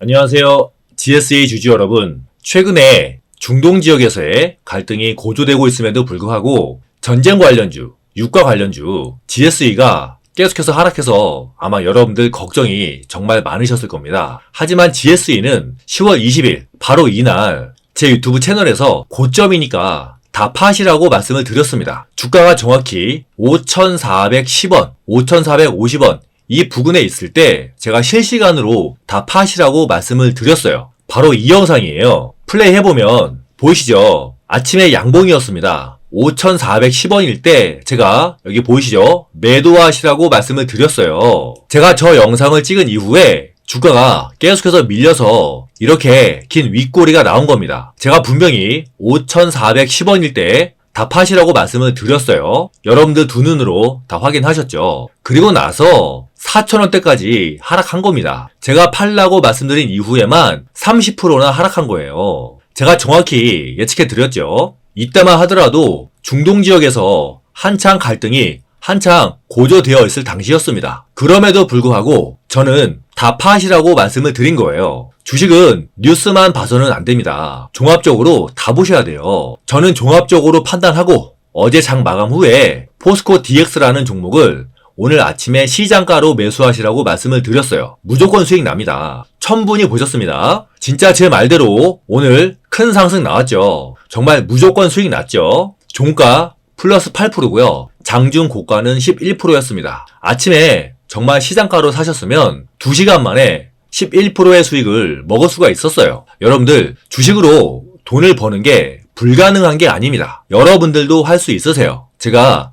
안녕하세요. GSA 주주 여러분. 최근에 중동 지역에서의 갈등이 고조되고 있음에도 불구하고 전쟁 관련주, 유가 관련주, GSE가 계속해서 하락해서 아마 여러분들 걱정이 정말 많으셨을 겁니다. 하지만 GSE는 10월 20일, 바로 이날 제 유튜브 채널에서 고점이니까 다 파시라고 말씀을 드렸습니다. 주가가 정확히 5,410원, 5,450원 이 부근에 있을 때 제가 실시간으로 다 파시라고 말씀을 드렸어요. 바로 이 영상이에요. 플레이 해보면 보이시죠? 아침에 양봉이었습니다. 5,410원일 때 제가 여기 보이시죠? 매도하시라고 말씀을 드렸어요. 제가 저 영상을 찍은 이후에 주가가 계속해서 밀려서 이렇게 긴 윗꼬리가 나온 겁니다. 제가 분명히 5,410원일 때 다 파시라고 말씀을 드렸어요. 여러분들 두 눈으로 다 확인하셨죠. 그리고 나서 4,000원대까지 하락한 겁니다. 제가 팔라고 말씀드린 이후에만 30%나 하락한 거예요. 제가 정확히 예측해 드렸죠. 이때만 하더라도 중동 지역에서 한창 갈등이 한창 고조되어 있을 당시였습니다. 그럼에도 불구하고 저는 다 파시라고 말씀을 드린 거예요. 주식은 뉴스만 봐서는 안 됩니다. 종합적으로 다 보셔야 돼요. 저는 종합적으로 판단하고 어제 장 마감 후에 포스코 DX라는 종목을 오늘 아침에 시장가로 매수하시라고 말씀을 드렸어요. 무조건 수익 납니다. 천분이 보셨습니다. 진짜 제 말대로 오늘 큰 상승 나왔죠. 정말 무조건 수익 났죠. 종가 플러스 8%고요. 장중 고가는 11%였습니다. 아침에 정말 시장가로 사셨으면 2시간 만에 11%의 수익을 먹을 수가 있었어요. 여러분들 주식으로 돈을 버는 게 불가능한 게 아닙니다. 여러분들도 할 수 있으세요. 제가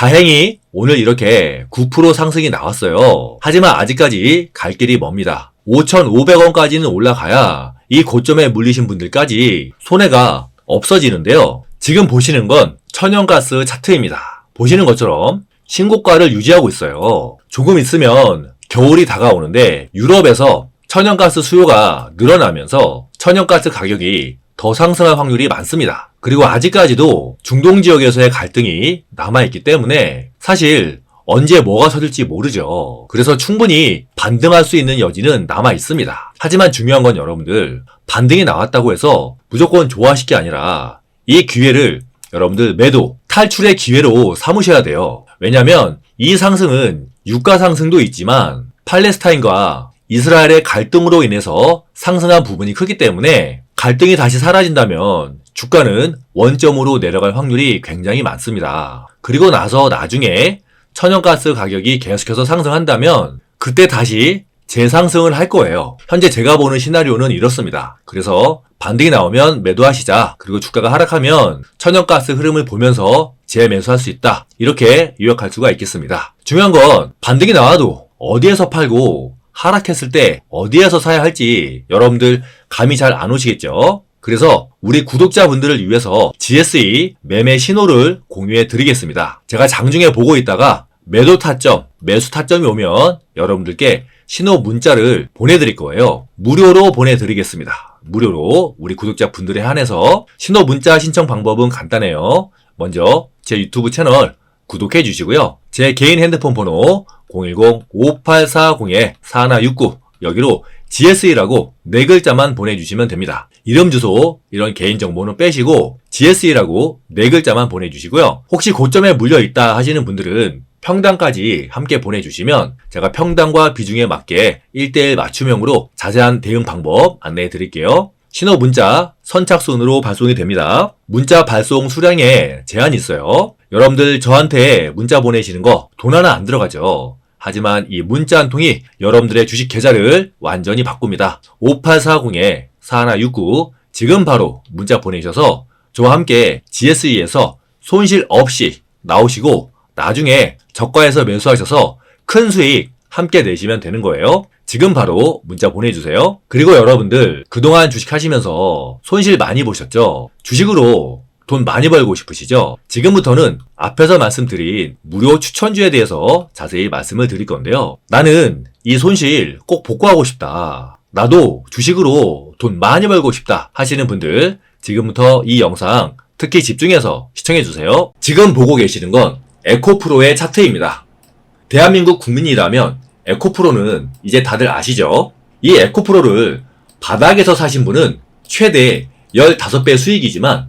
다행히 오늘 이렇게 9% 상승이 나왔어요. 하지만 아직까지 갈 길이 멉니다. 5,500원까지는 올라가야 이 고점에 물리신 분들까지 손해가 없어지는데요. 지금 보시는 건 천연가스 차트입니다. 보시는 것처럼 신고가를 유지하고 있어요. 조금 있으면 겨울이 다가오는데 유럽에서 천연가스 수요가 늘어나면서 천연가스 가격이 더 상승할 확률이 많습니다. 그리고 아직까지도 중동 지역에서의 갈등이 남아있기 때문에 사실 언제 뭐가 터질지 모르죠. 그래서 충분히 반등할 수 있는 여지는 남아 있습니다. 하지만 중요한 건 여러분들 반등이 나왔다고 해서 무조건 좋아하실 게 아니라 이 기회를 여러분들 매도, 탈출의 기회로 삼으셔야 돼요. 왜냐면 이 상승은 유가 상승도 있지만 팔레스타인과 이스라엘의 갈등으로 인해서 상승한 부분이 크기 때문에 갈등이 다시 사라진다면 주가는 원점으로 내려갈 확률이 굉장히 많습니다. 그리고 나서 나중에 천연가스 가격이 계속해서 상승한다면 그때 다시 재상승을 할 거예요. 현재 제가 보는 시나리오는 이렇습니다. 그래서 반등이 나오면 매도하시자. 그리고 주가가 하락하면 천연가스 흐름을 보면서 재매수할 수 있다. 이렇게 요약할 수가 있겠습니다. 중요한 건 반등이 나와도 어디에서 팔고 하락했을 때 어디에서 사야 할지 여러분들 감이 잘 안 오시겠죠? 그래서 우리 구독자분들을 위해서 GSE 매매 신호를 공유해 드리겠습니다. 제가 장중에 보고 있다가 매도 타점, 매수 타점이 오면 여러분들께 신호 문자를 보내드릴 거예요. 무료로 보내드리겠습니다. 무료로 우리 구독자 분들에 한해서 신호 문자 신청 방법은 간단해요. 먼저 제 유튜브 채널 구독해 주시고요. 제 개인 핸드폰 번호 010-5840-4169 여기로 GSE라고 네 글자만 보내주시면 됩니다. 이름 주소 이런 개인 정보는 빼시고 GSE라고 네 글자만 보내주시고요. 혹시 고점에 물려 있다 하시는 분들은 평당까지 함께 보내주시면 제가 평당과 비중에 맞게 1대1 맞춤형으로 자세한 대응 방법 안내해 드릴게요. 신호 문자 선착순으로 발송이 됩니다. 문자 발송 수량에 제한이 있어요. 여러분들 저한테 문자 보내시는 거 돈 하나 안 들어가죠. 하지만 이 문자 한 통이 여러분들의 주식 계좌를 완전히 바꿉니다. 5840-4169 지금 바로 문자 보내셔서 저와 함께 GSE에서 손실 없이 나오시고 나중에 저가에서 매수하셔서 큰 수익 함께 내시면 되는 거예요. 지금 바로 문자 보내주세요. 그리고 여러분들 그동안 주식 하시면서 손실 많이 보셨죠? 주식으로 돈 많이 벌고 싶으시죠? 지금부터는 앞에서 말씀드린 무료 추천주에 대해서 자세히 말씀을 드릴 건데요. 나는 이 손실 꼭 복구하고 싶다. 나도 주식으로 돈 많이 벌고 싶다 하시는 분들 지금부터 이 영상 특히 집중해서 시청해 주세요. 지금 보고 계시는 건 에코프로의 차트입니다. 대한민국 국민이라면 에코프로는 이제 다들 아시죠? 이 에코프로를 바닥에서 사신 분은 최대 15배 수익이지만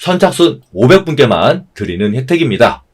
선착순 500분께만 드리는 혜택입니다.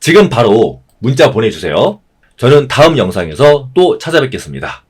지금 바로 문자 보내주세요. 저는 다음 영상에서 또 찾아뵙겠습니다.